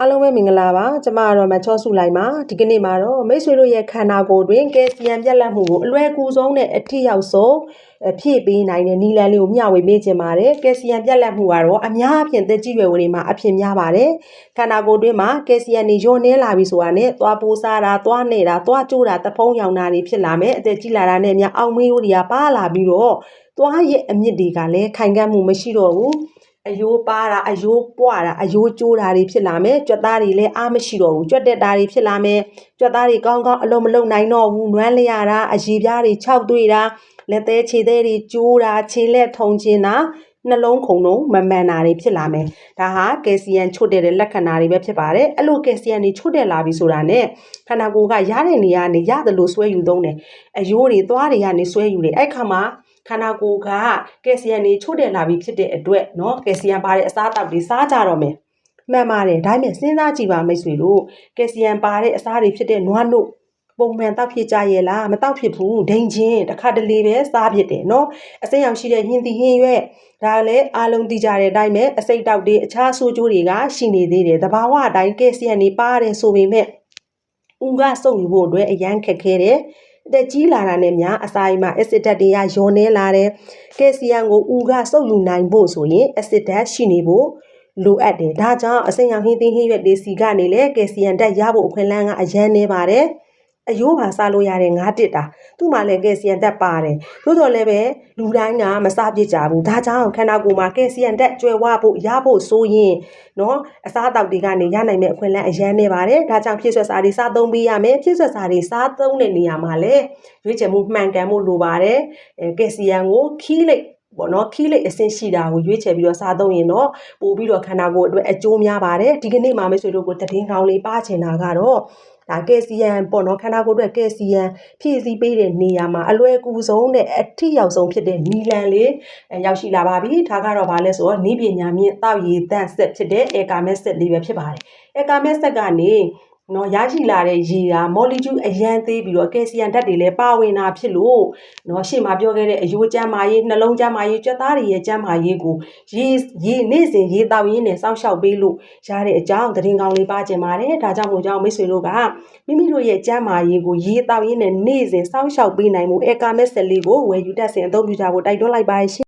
အားလုံးပဲမင်္ဂလာပါကျမကတော့မချောစုလိုက်ပါဒီကနေ့မှာတော့မိတ်ဆွေတို့ရဲ့ခန္ဓာကိုယ်တွင်ကယ်လ်ဆီယမ်ပြတ်လတ်မှုကိုအလွယ်ကူဆုံးနဲ့အထိရောက်ဆုံးအဖြည့်ပေးနိုင်တဲ့နီလန်လေးကိုမျှဝေပေးခြင်းပါတယ်ကယ်လ်ဆီယမ်ပြတ်လတ်မှုကတော့အများအပြားသက်ကြီးရွယ်ဝင်တွေမှာအဖြစ်များပါတယ်ခန္ဓာကိုယ်တွင်းမှာကယ်လ်ဆီယမ်တွေညှို့နှဲလာပြီဆိုတာနဲ့သွားပိုးစားတာသွားနေတာသွားကျိုးတာတဖုံးရောင်တာတွေဖြစ်လာမယ်အသက်ကြီးလာတာနဲ့အများအောက်မေးရိုးတွေကပါလာပြီးတော့သွားရဲ့အမြင့်တွေကလည်းခိုင်ခံ့မှုမရှိတော့ဘူး အယိုးပါတာအယိုးပွားတာအယိုးကျိုးတာတွေဖြစ်လာမယ်ကြွက်သားတွေလည်းအားမရှိတော့ဘူးကြွက်တက်တာတွေဖြစ်လာမယ်ကြွက်သားတွေကောင်းကောင်းအလုံးမလုံးနိုင်တော့ဘူးနွမ်းလျရတာအရီပြားတွေခြောက်သွေးတာလက်သေးခြေသေးတွေကျိုးတာခြေလက်ထုံချင်းတာနှလုံးခုန်လုံးမမှန်တာတွေဖြစ်လာမယ်ဒါဟာကယ်လ်ဆီယမ်ချွတ်တဲ့လက္ခဏာတွေပဲဖြစ်ပါတယ်အဲ့လိုကယ်လ်ဆီယမ်တွေချွတ်တဲ့လာပြီဆိုတာနဲ့ခန္ဓာကိုယ်ကရတဲ့နေရာကနေရတယ်လို့ဆွဲယူသုံးတယ်အယိုးတွေသွားတွေကနေဆွဲယူတယ်အဲ့ခါမှာ ခန္ဓာကိုယ်ကကယ်လ်ဆီယမ်တွေချို့တယ်လာပြီးဖြစ်တဲ့အတွက်เนาะကယ်လ်ဆီယမ်ပါတဲ့အစားအသောက်တွေစားကြတော့မယ်မှန်ပါတယ်ဒါပေမဲ့စဉ်းစားကြည့်ပါမိတ်ဆွေတို့ကယ်လ်ဆီယမ်ပါတဲ့အစားတွေဖြစ်တဲ့နွားနို့ပုံမှန်တောက်ဖြစ်ကြရဲ့လားမတောက်ဖြစ်ဘူးဒိန်ချင်းတစ်ခါတလေပဲစားဖြစ်တယ်เนาะအစိမ်းအောင်ရှိတဲ့ဟင်းသီးဟင်းရွက်ဒါလည်းအားလုံးသိကြတဲ့အတိုင်းပဲအစိတ်တောက်တွေအခြားဆိုးကျိုးတွေကရှိနေသေးတယ်တဘာဝအတိုင်းကယ်လ်ဆီယမ်တွေပါတယ်ဆိုပေမဲ့ဦးကစုပ်ယူဖို့အတွက်အရန်ခက်ခဲတယ် အသက်ကြီးလာတာနဲ့များအစာအိမ်မှာအက်စစ်ဓာတ်တွေကယောနေလာတယ်ကယ်လ်ဆီယမ်ကိုဦးကစုပ်ယူနိုင်ဖို့ဆိုရင်အက်စစ်ဓာတ်ရှိနေဖို့လိုအပ်တယ်ဒါကြောင့်အစိမ်းရောင်ဟင်းသီးဟင်းရွက်တွေစီကနေလည်းကယ်လ်ဆီယမ်ဓာတ်ရဖို့အခွင့်အလမ်းကအရန်နေပါတယ် အယိုးပါစားလို့ရတဲ့ငါးတစ်တာသူ့မှာလည်းကယ်လ်ဆီယမ်ဓာတ်ပါတယ်သို့တော်လည်းပဲလူတိုင်းကမစားပြစ်ကြဘူးဒါကြောင့်ခန္ဓာကိုယ်မှာကယ်လ်ဆီယမ်ဓာတ်ကျွဲဝဖို့ရဖို့ဆိုရင်နော်အစားအသောက်တွေကနေရနိုင်မဲ့အခွင့်အလမ်းအရန်နေပါတယ်ဒါကြောင့်ဖြစ်ဆွက်စာတွေစားသုံးပေးရမယ်ဖြစ်ဆွက်စာတွေစားသုံးတဲ့နေရာမှာလည်းရွေးချယ်မှုမှန်ကန်မှုလိုပါတယ်အဲကယ်လ်ဆီယမ်ကိုခီးလိုက် ပေါ့နော်ခီးလိတ်အဆင့်ရှိတာကိုရွေးချယ်ပြီးတော့စားသုံးရင်တော့ပို့ပြီးတော့ခန္ဓာကိုယ်အတွက်အကျိုးများပါတယ်ဒီကနေ့မှမိတ်ဆွေတို့ကိုတည်င်းကောင်းလေးပါချင်တာကတော့ဒါကယ်ဆီယမ်ပေါ့နော်ခန္ဓာကိုယ်အတွက်ကယ်ဆီယမ်ဖြည့်ဆည်းပေးတဲ့နေရာမှာအလွယ်ကူဆုံးနဲ့အထိရောက်ဆုံးဖြစ်တဲ့နီလန်လေးရောက်ရှိလာပါပြီဒါကတော့ဗာလဲဆိုတော့နီးပညာမြင့်တောက်ရည်တန့်ဆက်ဖြစ်တဲ့အေကာမက်ဆက်လေးပဲဖြစ်ပါတယ်အေကာမက်ဆက်ကနေ နော်ရရှိလာတဲ့ရေကမော်လီကျူးအရန်သေးပြီးတော့ကယ်ဆီယမ်ဓာတ်တွေလည်းပါဝင်တာဖြစ်လို့နော်ရှေ့မှာပြောခဲ့တဲ့အယိုးကျမ်းမာရေးနှလုံးကျမ်းမာရေးကြွက်သားတွေရဲ့ကျမ်းမာရေးကိုရေရေနေ့စဉ်ရေတောက်ရင်းနဲ့စောင့်ရှောက်ပေးလို့ရတဲ့အကြောင်းသတင်းကောင်းလေးပါကျင်ပါတယ်ဒါကြောင့်မို့ကြောင့်မိတ်ဆွေတို့ကမိမိတို့ရဲ့ကျမ်းမာရေးကိုရေတောက်ရင်းနဲ့နေ့စဉ်စောင့်ရှောက်ပေးနိုင်မှုအေကာမက်ဆက်လေးကိုဝယ်ယူတတ်စဉ်အသုံးပြုကြဖို့တိုက်တွန်းလိုက်ပါရှင်